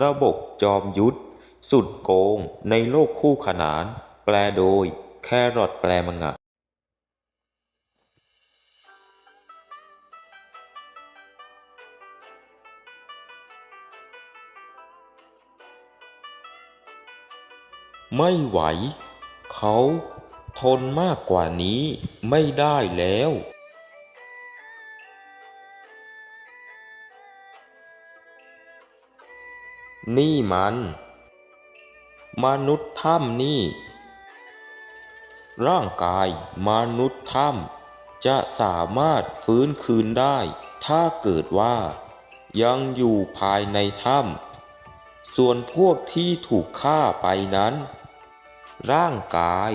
ระบบจอมยุทธ สุดโกง ในโลกคู่ขนาน แปลโดย แครอทแปลมังงะไม่ไหว เขาทนมากกว่านี้ไม่ได้แล้ว นี่มัน มนุษย์ถ้ำนี่ ร่างกายมนุษย์ถ้ำจะสามารถฟื้นคืนได้ ถ้าเกิดว่า ยังอยู่ภายในถ้ำส่วนพวกที่ถูกฆ่าไปนั้น ร่างกาย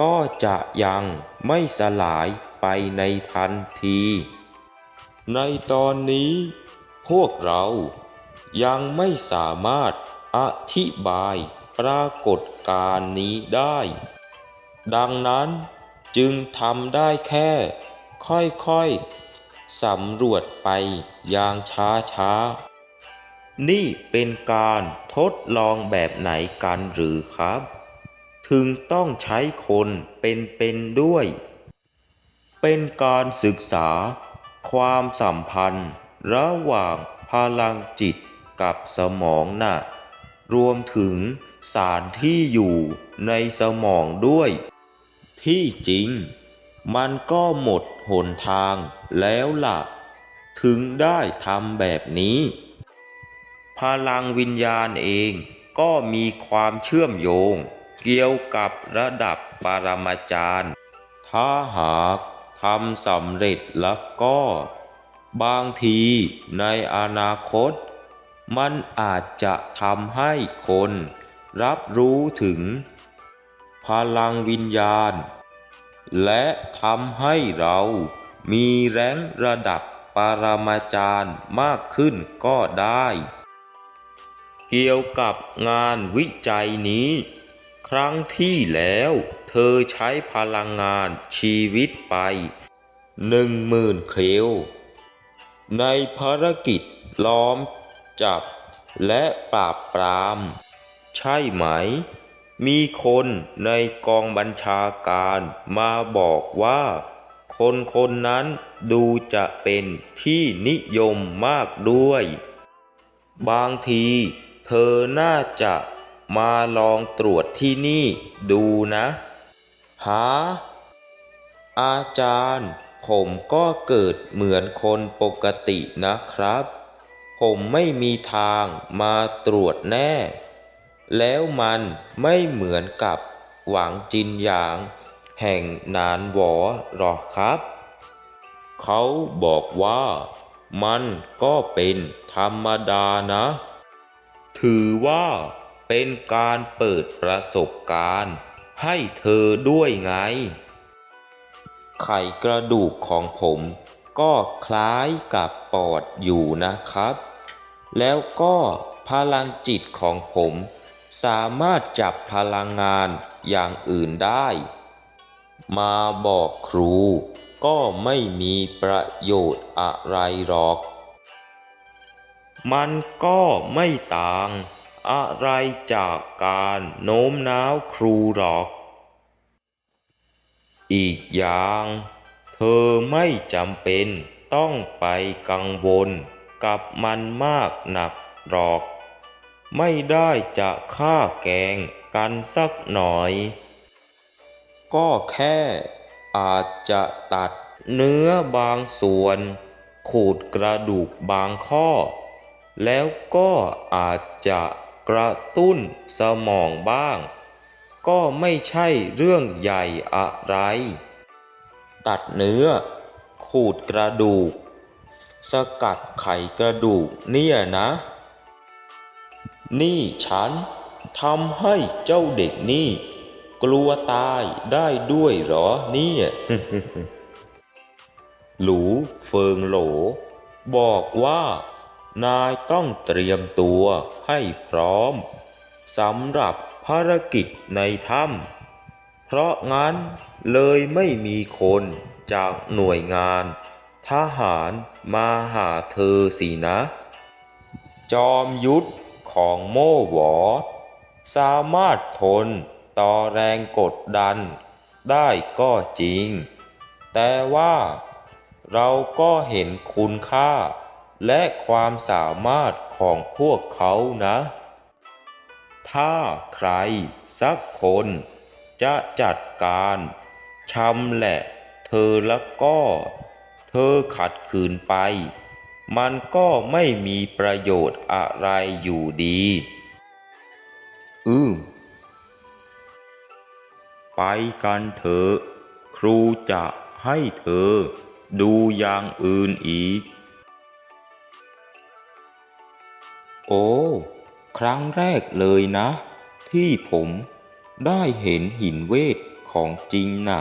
ก็จะยังไม่สลายไปในทันที ในตอนนี้พวกเรา ยังไม่สามารถอธิบายปรากฏการณ์นี้ได้ ดังนั้นจึงทำได้แค่ ค่อยๆสำรวจไปอย่างช้าๆ นี่เป็นการทดลองแบบไหนกันหรือครับ ถึงต้องใช้คนเป็นๆด้วย เป็นการศึกษาความสัมพันธ์ระหว่างพลังจิต กับสมองน่ะรวมถึงสารที่อยู่ในสมองด้วย ที่จริง มันก็หมดหนทางแล้วล่ะ ถึงได้ทำแบบนี้ พลังวิญญาณเองก็มีความเชื่อมโยง เกี่ยวกับระดับปรมาจารย์ ถ้าหากทำสำเร็จแล้วก็ บางทีในอนาคต มันอาจจะทำให้คน รับรู้ถึง พลังวิญญาณ และทำให้เรามีแรงระดับปรมาจารย์มากขึ้นก็ได้ เกี่ยวกับงานวิจัยนี้ ครั้งที่แล้วเธอใช้พลังงานชีวิตไปหนึ่งหมื่นเคลวในภารกิจล้อม จับ และปราบปราม ใช่ไหม มีคนในกองบัญชาการมาบอกว่า คนคนนั้นดูจะเป็นที่นิยมมากด้วย บางทีเธอน่าจะมาลองตรวจที่นี่ดูนะ หา อาจารย์ ผมก็เกิดเหมือนคนปกตินะครับ ผมไม่มีทางมาตรวจแน่ แล้วมันไม่เหมือนกับหวังจินหยาง แห่งนานหวอหรอกครับ เขาบอกว่ามันก็เป็นธรรมดานะ ถือว่าเป็นการเปิดประสบการณ์ ให้เธอด้วยไง ไขกระดูกของผมก็คล้ายกับปอดอยู่นะครับ แล้วก็พลังจิตของผมสามารถจับพลังงานอย่างอื่นได้ มาบอกครูก็ไม่มีประโยชน์อะไรหรอก มันก็ไม่ต่างอะไรจากการโน้มน้าวครูหรอก อีกอย่าง เธอไม่จำเป็นต้องไปกังวล กับมันมากหนักหรอก ไม่ได้จะฆ่าแกงกันสักหน่อย ก็แค่อาจจะตัดเนื้อบางส่วน ขูดกระดูกบางข้อ แล้วก็อาจจะกระตุ้นสมองบ้าง ก็ไม่ใช่เรื่องใหญ่อะไร ตัดเนื้อ ขูดกระดูก สกัดไขกระดูกเนี่ยนะ นี่ฉันทำให้เจ้าเด็กนี่ กลัวตายได้ด้วยหรอเนี่ยหลูเฟิงโหล บอกว่า นายต้องเตรียมตัวให้พร้อมสำหรับภารกิจในถ้ำเพราะงั้นเลยไม่มีคนจากหน่วยงาน ทหาร มาหาเธอสินะ จอมยุทธของโม่หวอ สามารถทนต่อแรงกดดัน ได้ก็จริง แต่ว่าเราก็เห็นคุณค่า และความสามารถของพวกเขานะ ถ้าใครสักคนจะจัดการชำแหละเธอแล้วก็ เธอขัดขืนไป มันก็ไม่มีประโยชน์อะไรอยู่ดี อืมไปกันเถอะครูจะให้เธอดูอย่างอื่นอีก โอ้ ครั้งแรกเลยนะ ที่ผมได้เห็นหินเวทของจริงนะ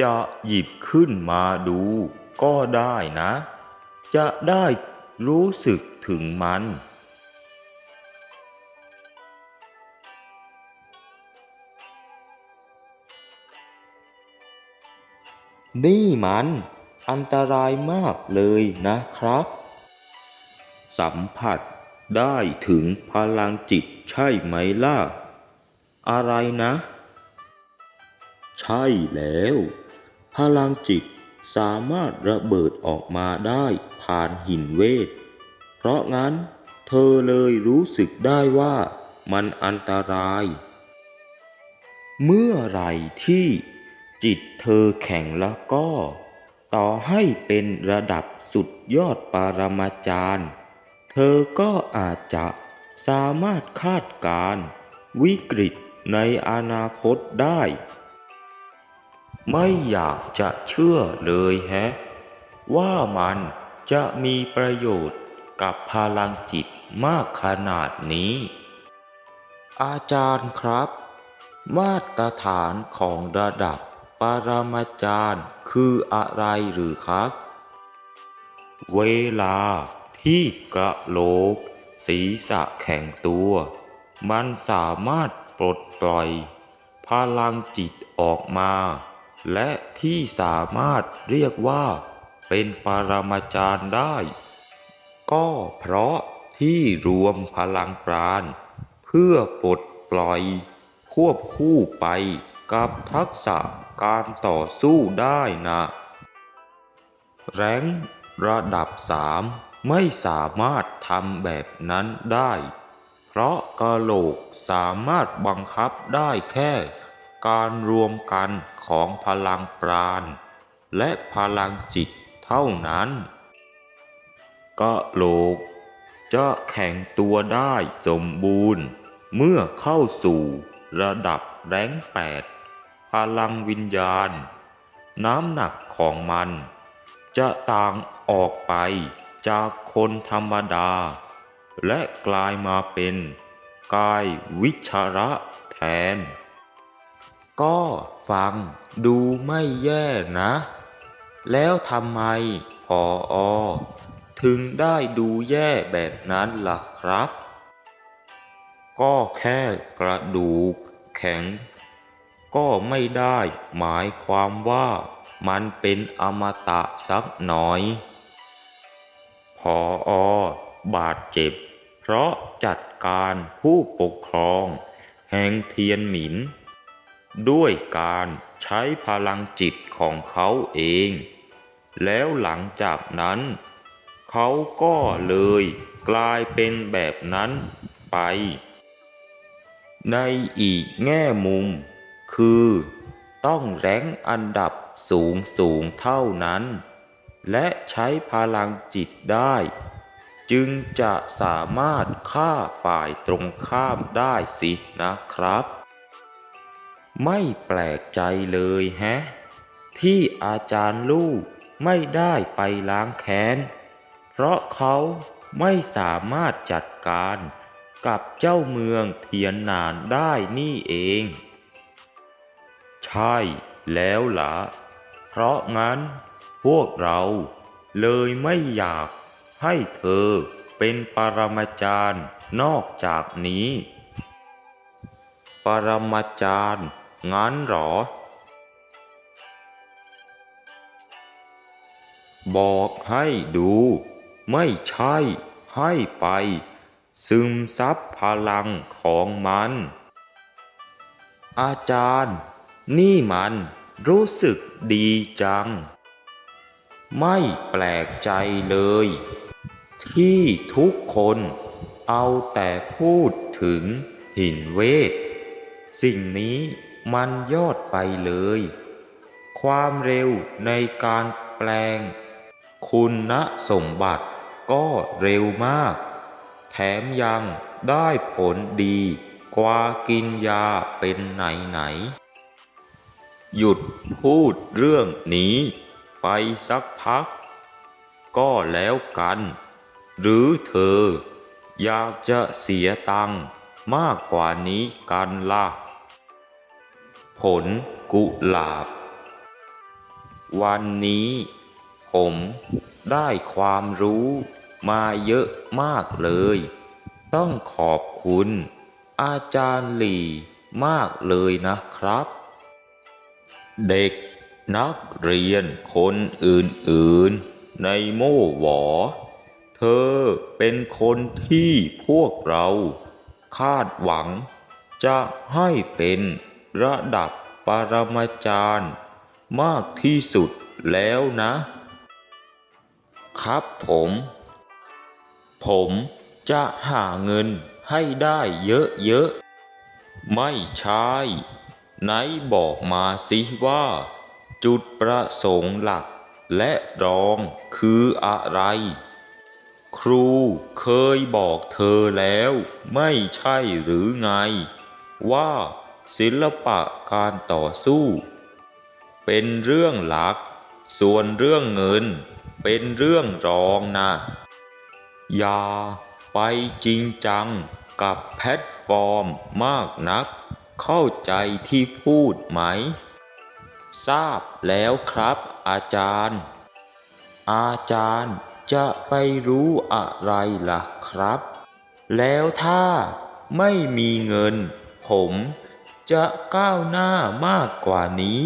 จะหยิบขึ้นมาดูก็ได้นะ จะได้รู้สึกถึงมัน นี่มันอันตรายมากเลยนะครับ สัมผัสได้ถึงพลังจิตใช่ไหมล่ะ อะไรนะ ใช่แล้ว พลังจิตสามารถระเบิดออกมาได้ผ่านหินเวท เพราะงั้นเธอเลยรู้สึกได้ว่ามันอันตราย เมื่อไรที่จิตเธอแข็งแล้วก็ ต่อให้เป็นระดับสุดยอดปรมาจารย์ เธอก็อาจจะสามารถคาดการณ์วิกฤตในอนาคตได้ ไม่อยากจะเชื่อเลยแฮะ ว่ามันจะมีประโยชน์กับพลังจิตมากขนาดนี้ อาจารย์ครับ มาตรฐานของระดับปรมาจารย์คืออะไรหรือครับ เวลาที่กระโหลก ศีรษะแข็งตัว มันสามารถปลดปล่อย พลังจิตออกมา และที่สามารถเรียกว่าเป็นปรมาจารย์ได้ ก็เพราะที่รวมพลังปราณ เพื่อปลดปล่อย ควบคู่ไปกับทักษะการต่อสู้ได้นะ แรงระดับสามไม่สามารถทำแบบนั้นได้ เพราะกะโหลกสามารถบังคับได้แค่ การรวมกันของพลังปราณ และพลังจิตเท่านั้นกะโลก จะแข็งตัวได้สมบูรณ์ เมื่อเข้าสู่ระดับแรงแปดพลังวิญญาณ น้ำหนักของมัน จะต่างออกไปจากคนธรรมดา และกลายมาเป็นกายวิชระแทน ก็ฟังดูไม่แย่นะ แล้วทำไมพออถึงได้ดูแย่แบบนั้นล่ะครับ ก็แค่กระดูกแข็ง ก็ไม่ได้หมายความว่ามันเป็นอมตะสักหน่อย พออบาดเจ็บ เพราะจัดการผู้ปกครอง แห่งเทียนหมิน ด้วยการใช้พลังจิตของเขาเอง แล้วหลังจากนั้น เขาก็เลยกลายเป็นแบบนั้นไป ในอีกแง่มุม คือต้องแรงอันดับสูงสูงเท่านั้น และใช้พลังจิตได้ จึงจะสามารถฆ่าฝ่ายตรงข้ามได้สินะครับ ไม่แปลกใจเลยแฮะ ที่อาจารย์ลูกไม่ได้ไปล้างแค้น เพราะเขาไม่สามารถจัดการกับเจ้าเมืองเทียนนานได้นี่เอง ใช่แล้วล่ะ เพราะงั้นพวกเราเลยไม่อยากให้เธอเป็นปรมาจารย์นอกจากนี้ ปรมาจารย์ งั้นเหรอ บอกให้ดู ไม่ใช่ให้ไป ซึมซับพลังของมัน อาจารย์ นี่มันรู้สึกดีจัง ไม่แปลกใจเลย ที่ทุกคนเอาแต่พูดถึงหินเวท สิ่งนี้ มันยอดไปเลย ความเร็วในการแปลง คุณสมบัติก็เร็วมาก แถมยังได้ผลดีกว่ากินยาเป็นไหนไหนๆหยุดพูดเรื่องนี้ไปสักพัก ก็แล้วกัน หรือเธออยากจะเสียตังค์มากกว่านี้กันล่ะ ผลกุหลาบ วันนี้ผมได้ความรู้มาเยอะมากเลย ต้องขอบคุณ อาจารย์หลี่มากเลยนะครับ เด็กนักเรียนคนอื่นๆ ในโม่หวอ เธอเป็นคนที่พวกเรา คาดหวังจะให้เป็น ระดับปรมาจารย์มากที่สุดแล้วนะ ครับผม ผมจะหาเงินให้ได้เยอะๆ ไม่ใช่ไหนบอกมาสิว่า จุดประสงค์หลักและรองคืออะไร ครูเคยบอกเธอแล้วไม่ใช่หรือไง ว่า ศิลปะการต่อสู้ เป็นเรื่องหลัก ส่วนเรื่องเงิน เป็นเรื่องรองนะ อย่าไปจริงจังกับแพลตฟอร์มมากนัก เข้าใจที่พูดไหม ทราบแล้วครับ อาจารย์ อาจารย์จะไปรู้อะไรล่ะครับ แล้วถ้าไม่มีเงิน ผม จะก้าวหน้ามากกว่านี้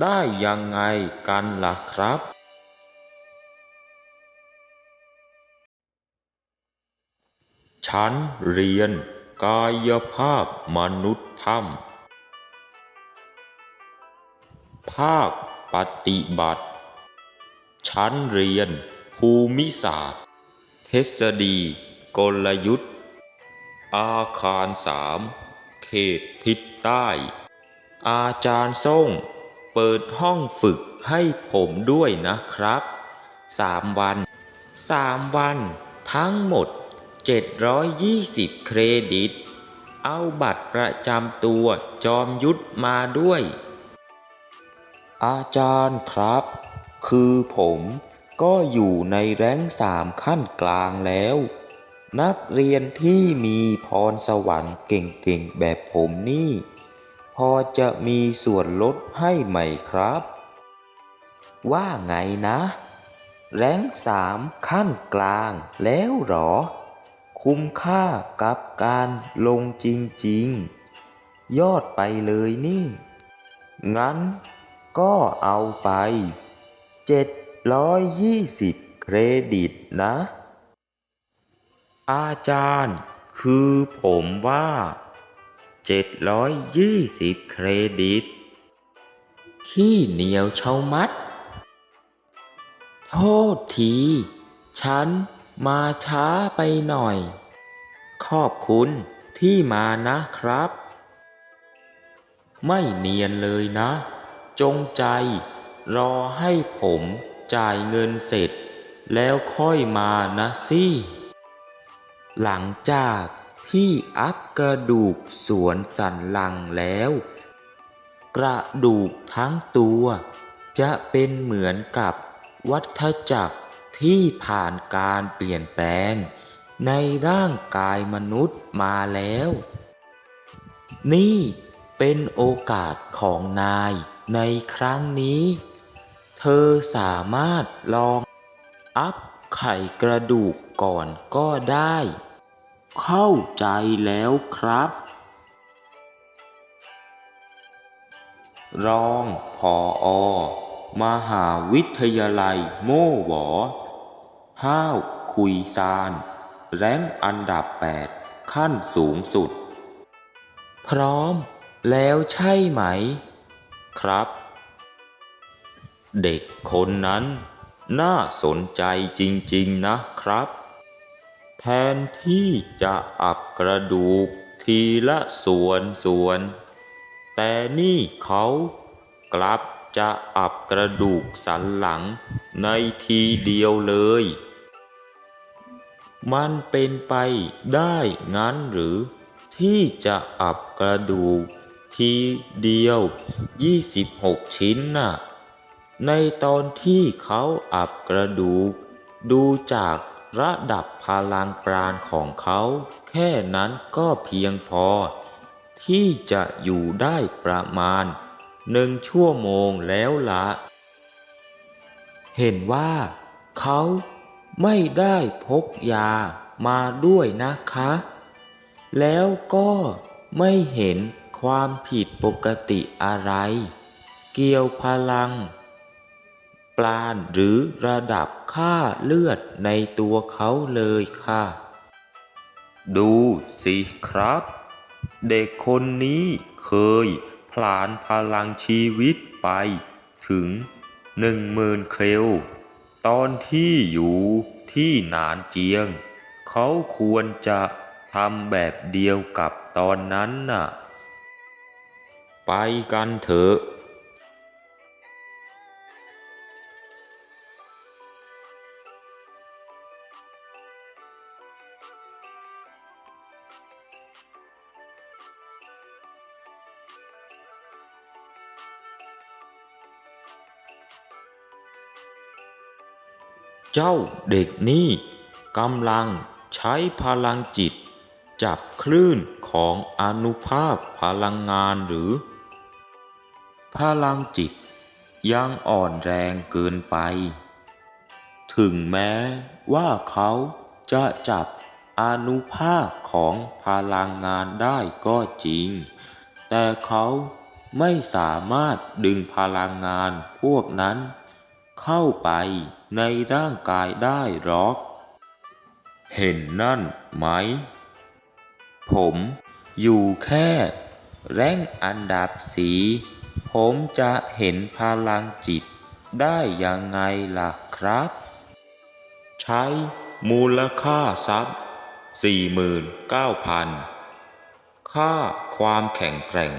ได้ยังไงกันล่ะครับชั้นเรียนกายภาพมนุษย์ถ้ำภาคปฏิบัติชั้นเรียนภูมิศาสตร์ ทฤษฎีกลยุทธ์ อาคารสาม เขตทิศใต้ อาจารย์ส่งเปิดห้องฝึกให้ผมด้วยนะครับสามวันสามวันทั้งหมด 720 เครดิต เอาบัตรประจำตัวจอมยุทธมาด้วย อาจารย์ครับ คือผมก็อยู่ในแรงสามขั้นกลางแล้ว นักเรียนที่มีพรสวรรค์เก่งๆ แบบผมนี่ พอจะมีส่วนลดให้ไหมครับ ว่าไงนะ แรงสามขั้นกลางแล้วหรอ คุ้มค่ากับการลงจริงๆ ยอดไปเลยนี่ งั้นก็เอาไป 720 เครดิตนะ อาจารย์ คือผมว่า 720 เครดิต ขี้เหนียวเชามัด โทษที ฉันมาช้าไปหน่อย ขอบคุณที่มานะครับ ไม่เนียนเลยนะ จงใจ รอให้ผมจ่ายเงินเสร็จ แล้วค่อยมานะสิ หลังจากที่อัพกระดูกสวนสันหลังแล้ว กระดูกทั้งตัว จะเป็นเหมือนกับวัฏจักรที่ผ่านการเปลี่ยนแปลง ในร่างกายมนุษย์มาแล้ว นี่เป็นโอกาสของนายในครั้งนี้ เธอสามารถลองอัพ ไข่กระดูกก่อนก็ได้ เข้าใจแล้วครับ รองผออมหาวิทยาลัยโม่หวอ ห้าวคุยซาน แรงอันดับ 8 ขั้นสูงสุด พร้อมแล้วใช่ไหม ครับ เด็กคนนั้น น่าสนใจจริงๆนะครับ แทนที่จะอับกระดูกทีละส่วนส่วน แต่นี่เขากลับจะอับกระดูกสันหลังในทีเดียวเลย มันเป็นไปได้งั้นหรือ ที่จะอับกระดูกทีเดียว 26 ชิ้นน่ะ ในตอนที่เขาอับกระดูก ดูจากระดับพลังปราณของเขา แค่นั้นก็เพียงพอ ที่จะอยู่ได้ประมาณหนึ่งชั่วโมงแล้วละเห็นว่า เขาไม่ได้พกยามาด้วยนะคะ แล้วก็ไม่เห็นความผิดปกติอะไร เกี่ยวพลัง ปราณหรือระดับค่าเลือดในตัวเขาเลยค่ะ ดูสิครับ เด็กคนนี้เคยผลานพลังชีวิตไปถึงหนึ่งหมื่นเคลตอนที่อยู่ที่หนานเจียง เขาควรจะทำแบบเดียวกับตอนนั้นน่ะ ไปกันเถอะ เจ้าเด็กนี่กำลังใช้พลังจิต จับคลื่นของอนุภาคพลังงานหรือ พลังจิตยังอ่อนแรงเกินไป ถึงแม้ว่าเขาจะจับอนุภาคของพลังงานได้ก็จริง แต่เขาไม่สามารถดึงพลังงานพวกนั้นเข้าไป ในร่างกายได้หรอก เห็นนั่นไหม ผมอยู่แค่ แรงอันดับสี ผมจะเห็นพลังจิตได้ยังไงล่ะครับ ใช้มูลค่าทรัพย์ 49,000 ค่าความแข็งแกร่ง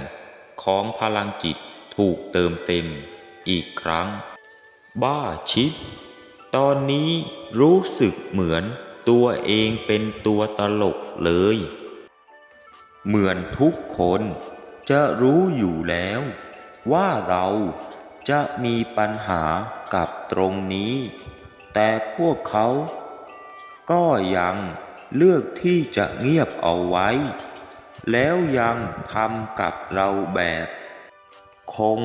ของพลังจิตถูกเติมเต็มอีกครั้ง บ้าชิด ตอนนี้รู้สึกเหมือนตัวเองเป็นตัวตลกเลย เหมือนทุกคนจะรู้อยู่แล้ว ว่าเราจะมีปัญหากับตรงนี้ แต่พวกเขาก็ยังเลือกที่จะเงียบเอาไว้ แล้วยังทำกับเราแบบ คง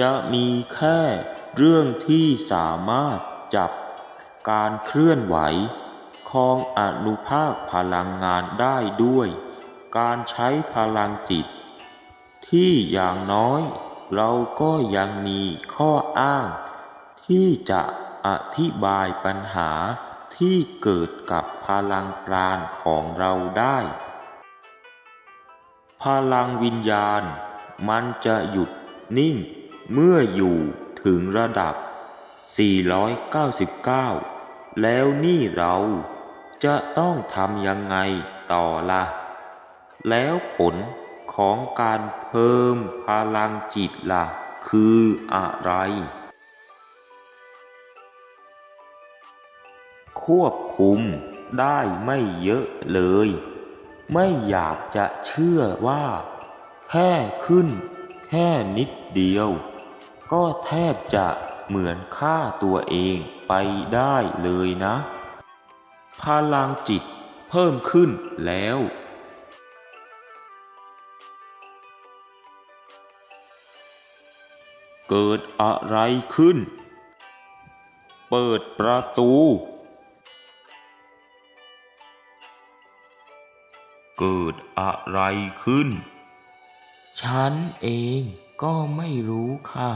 จะมีแค่เรื่องที่สามารถจับ การเคลื่อนไหวของอนุภาคพลังงานได้ด้วย การใช้พลังจิต ที่อย่างน้อยเราก็ยังมีข้ออ้าง ที่จะอธิบายปัญหาที่เกิดกับพลังปราณของเราได้ พลังวิญญาณมันจะหยุดนิ่งเมื่ออยู่ถึงระดับ 499 แล้วนี่เราจะต้องทำยังไงต่อล่ะ แล้วผลของการเพิ่มพลังจิตล่ะ คืออะไร ควบคุมได้ไม่เยอะเลย ไม่อยากจะเชื่อว่า แค่ขึ้น แค่นิดเดียว ก็แทบจะ เหมือนฆ่าตัวเองไปได้เลยนะ พลังจิตเพิ่มขึ้นแล้ว เกิดอะไรขึ้น เปิดประตู เกิดอะไรขึ้น ฉันเองก็ไม่รู้ค่ะ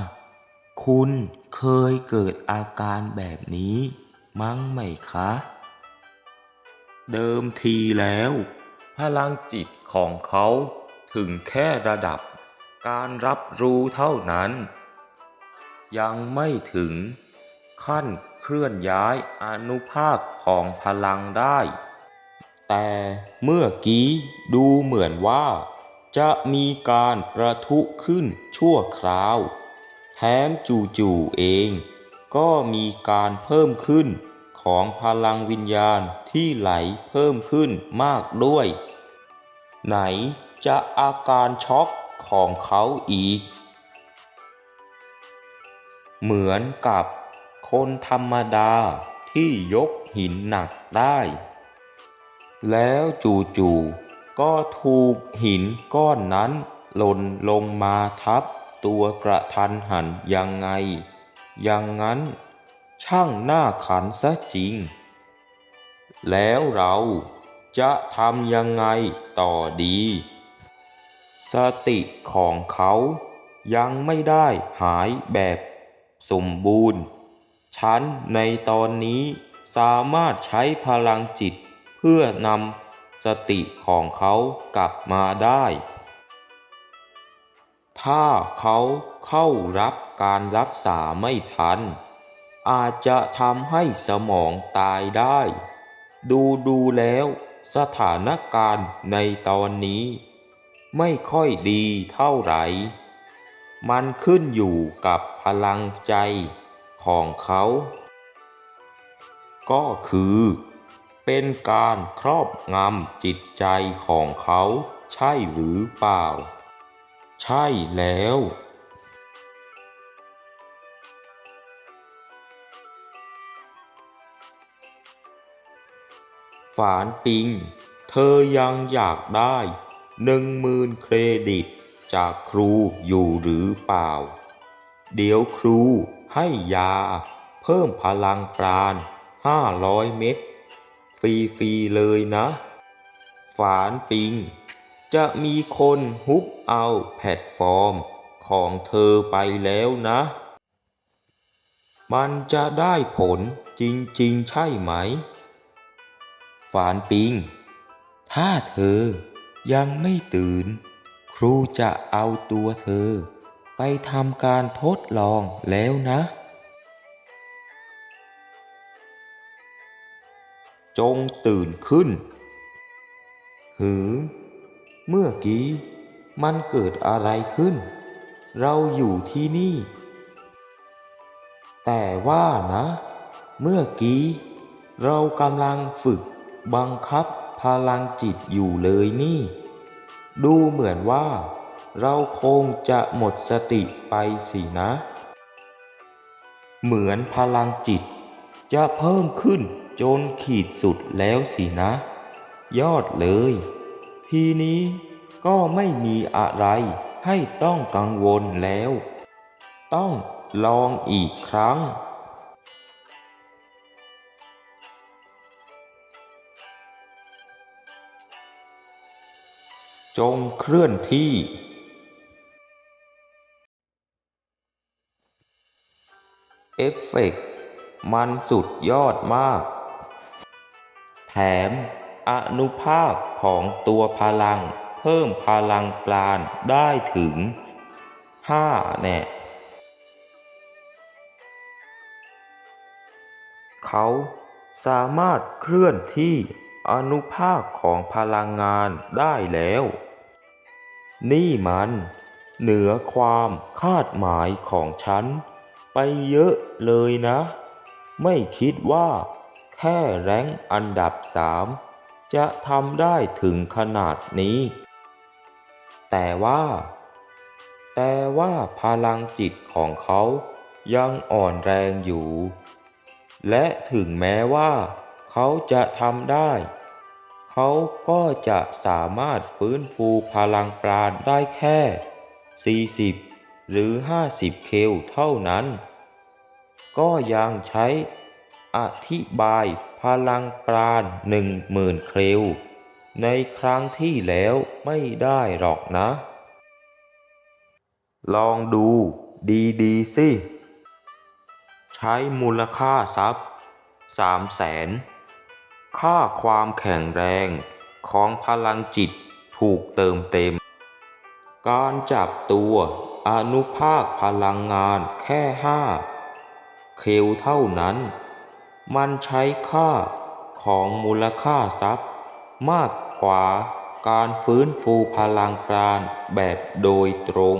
คุณ เคยเกิดอาการแบบนี้มั้งไหมคะ เดิมทีแล้ว พลังจิตของเขาถึงแค่ระดับการรับรู้เท่านั้น ยังไม่ถึงขั้นเคลื่อนย้ายอนุภาคของพลังได้ แต่เมื่อกี้ดูเหมือนว่า จะมีการประทุขึ้นชั่วคราว แถมจู่ๆเอง ก็มีการเพิ่มขึ้นของพลังวิญญาณที่ไหลเพิ่มขึ้นมากด้วย ไหนจะอาการช็อกของเขาอีก เหมือนกับคนธรรมดาที่ยกหินหนักได้ แล้วจู่ๆก็ถูกหินก้อนนั้นหล่นลงมาทับ ตัวกระทันหันยังไง อย่างนั้นช่างหน่าขันซะจริง แล้วเราจะทำยังไงต่อดี สติของเขายังไม่ได้หายแบบสมบูรณ์ ฉันในตอนนี้สามารถใช้พลังจิตเพื่อนำสติของเขากลับมาได้ ถ้าเขาเข้ารับการรักษาไม่ทัน อาจจะทำให้สมองตายได้ ดูดูแล้วสถานการณ์ในตอนนี้ ไม่ค่อยดีเท่าไหร่ มันขึ้นอยู่กับพลังใจของเขา ก็คือ เป็นการครอบงำจิตใจของเขาใช่หรือเปล่า ใช่แล้ว ฝานปิง เธอยังอยากได้หนึ่งหมื่นเครดิต จากครูอยู่หรือเปล่า เดี๋ยวครูให้ยา เพิ่มพลังปราณห้าร้อยเม็ดฟรีๆเลยนะ ฝานปิง จะมีคนฮุบเอาแพลตฟอร์มของเธอไปแล้วนะ มันจะได้ผลจริงๆใช่ไหม ฝานปิง ถ้าเธอยังไม่ตื่น ครูจะเอาตัวเธอ ไปทำการทดลองแล้วนะ จงตื่นขึ้น หือ เมื่อกี้มันเกิดอะไรขึ้น เราอยู่ที่นี่ แต่ว่านะ เมื่อกี้ เรากำลังฝึกบังคับพลังจิตอยู่เลยนี่ ดูเหมือนว่า เราคงจะหมดสติไปสินะ เหมือนพลังจิต จะเพิ่มขึ้นจนขีดสุดแล้วสินะ ยอดเลย ทีนี้ก็ไม่มีอะไรให้ต้องกังวลแล้ว ต้องลองอีกครั้ง จงเคลื่อนที่ เอฟเฟกต์มันสุดยอดมาก แถม อนุภาคของตัวพลัง เพิ่มพลังปราณได้ถึง 5 แน่ เขาสามารถเคลื่อนที่อนุภาคของพลังงานได้แล้ว นี่มันเหนือความคาดหมายของฉัน ไปเยอะเลยนะ ไม่คิดว่าแค่แรงอันดับสาม จะทำได้ถึงขนาดนี้ แต่ว่า แต่ว่าพลังจิตของเขายังอ่อนแรงอยู่ และถึงแม้ว่า เขาจะทำได้ เขาก็จะสามารถฟื้นฟูพลังปราณได้แค่ 40 หรือ 50 เคลเท่านั้น ก็ยังใช้ อธิบายพลังปราณหนึ่งหมื่นเคลวในครั้งที่แล้วไม่ได้หรอกนะ ลองดูดีๆสิ ใช้มูลค่าทรัพย์สามแสนค่าความแข็งแรงของพลังจิตถูกเติมเต็ม การจับตัวอนุภาคพลังงานแค่ห้าเคลเท่านั้น มันใช้ค่าของมูลค่าทรัพย์ มากกว่าการฟื้นฟูพลังปราณแบบโดยตรง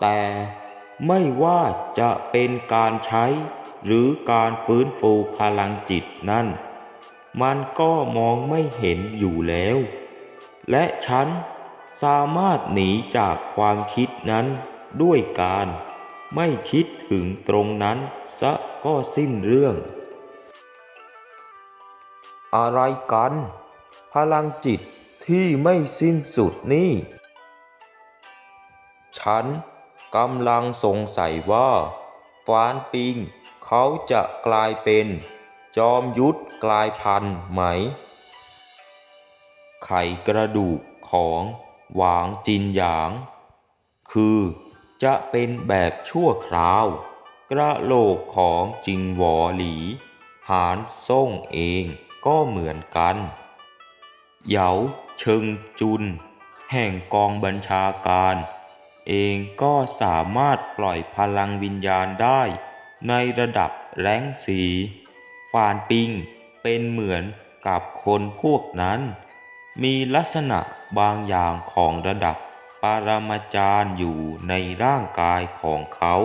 แต่ไม่ว่าจะเป็นการใช้หรือการฟื้นฟูพลังจิตนั่น มันก็มองไม่เห็นอยู่แล้ว และฉันสามารถหนีจากความคิดนั้นด้วยการไม่คิดถึงตรงนั้น ซะก็สิ้นเรื่อง อะไรกัน พลังจิตที่ไม่สิ้นสุดนี่ ฉันกำลังสงสัยว่า ฟานปิงเขาจะกลายเป็น จอมยุทธกลายพันธุ์ไหม ไขกระดูกของหวางจินหยาง คือจะเป็นแบบชั่วคราว กระโหลกของจิงหวอหลี หานซ่งเองก็เหมือนกันเหยาเชิงจุน แห่งกองบัญชาการ เองก็สามารถปล่อยพลังวิญญาณได้ในระดับแรงสีฟานปิงเป็นเหมือนกับคนพวกนั้น มีลักษณะบางอย่างของระดับปรมาจารย์อยู่ในร่างกายของเขา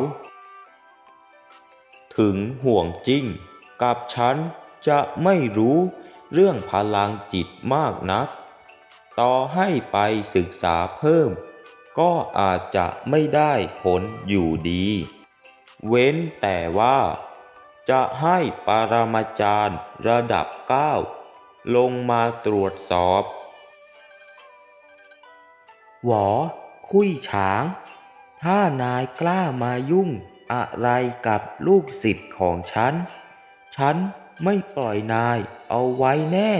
ถึงห่วงจริง กับฉันจะไม่รู้เรื่องพลังจิตมากนัก ต่อให้ไปศึกษาเพิ่ม ก็อาจจะไม่ได้ผลอยู่ดี เว้นแต่ว่า จะให้ปรมาจารย์ระดับเก้าลงมาตรวจสอบ หวอ คุยฉาง ถ้านายกล้ามายุ่ง อะไรกับลูกศิษย์ของฉัน ฉันไม่ปล่อยนายเอาไว้แน่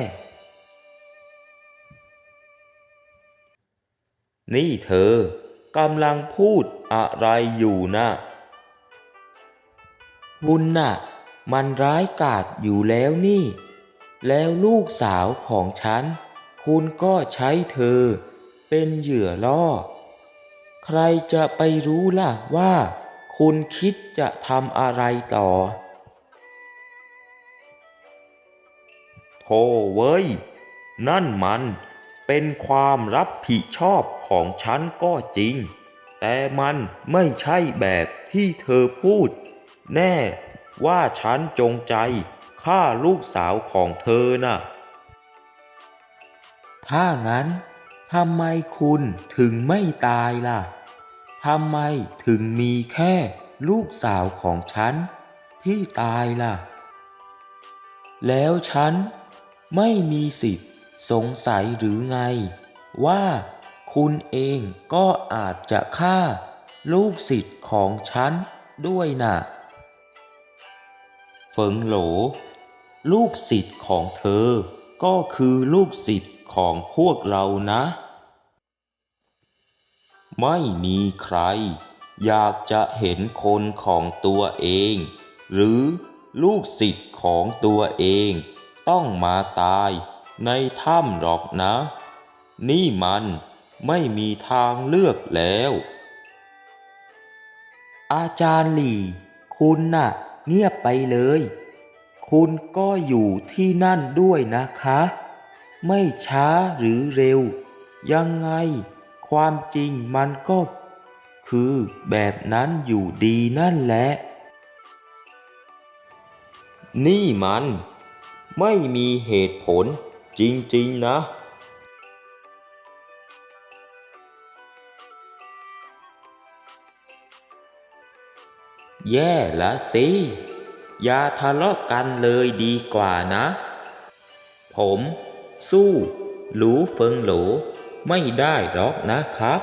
นี่เธอกำลังพูดอะไรอยู่นะคุณน่ะ มันร้ายกาจอยู่แล้วนี่ แล้วลูกสาวของฉัน คุณก็ใช้เธอ เป็นเหยื่อล่อ ใครจะไปรู้ล่ะว่า คุณคิดจะทำอะไรต่อ โธ่เว้ย นั่นมันเป็นความรับผิดชอบของฉันก็จริง แต่มันไม่ใช่แบบที่เธอพูด แน่ว่าฉันจงใจฆ่าลูกสาวของเธอน่ะ ถ้างั้นทำไมคุณถึงไม่ตายล่ะ ทำไมถึงมีแค่ลูกสาวของฉันที่ตายล่ะ แล้วฉันไม่มีสิทธิ์สงสัยหรือไง ว่าคุณเองก็อาจจะฆ่าลูกศิษย์ของฉันด้วยน่ะ เฟิงโหล ลูกศิษย์ของเธอก็คือลูกศิษย์ของพวกเรานะ ไม่มีใคร อยากจะเห็นคนของตัวเอง หรือลูกศิษย์ของตัวเอง ต้องมาตายในถ้ำหรอกนะ นี่มันไม่มีทางเลือกแล้ว อาจารย์หลี่ คุณน่ะ เงียบไปเลย คุณก็อยู่ที่นั่นด้วยนะคะ ไม่ช้าหรือเร็ว ยังไง ความจริงมันก็คือแบบนั้นอยู่ดีนั่นแหละ นี่มันไม่มีเหตุผลจริง ๆ นะ แย่ละสิ อย่าทะเลาะกันเลยดีกว่านะ ผม สู้ หลูเฟิงหล ไม่ได้หรอกนะครับ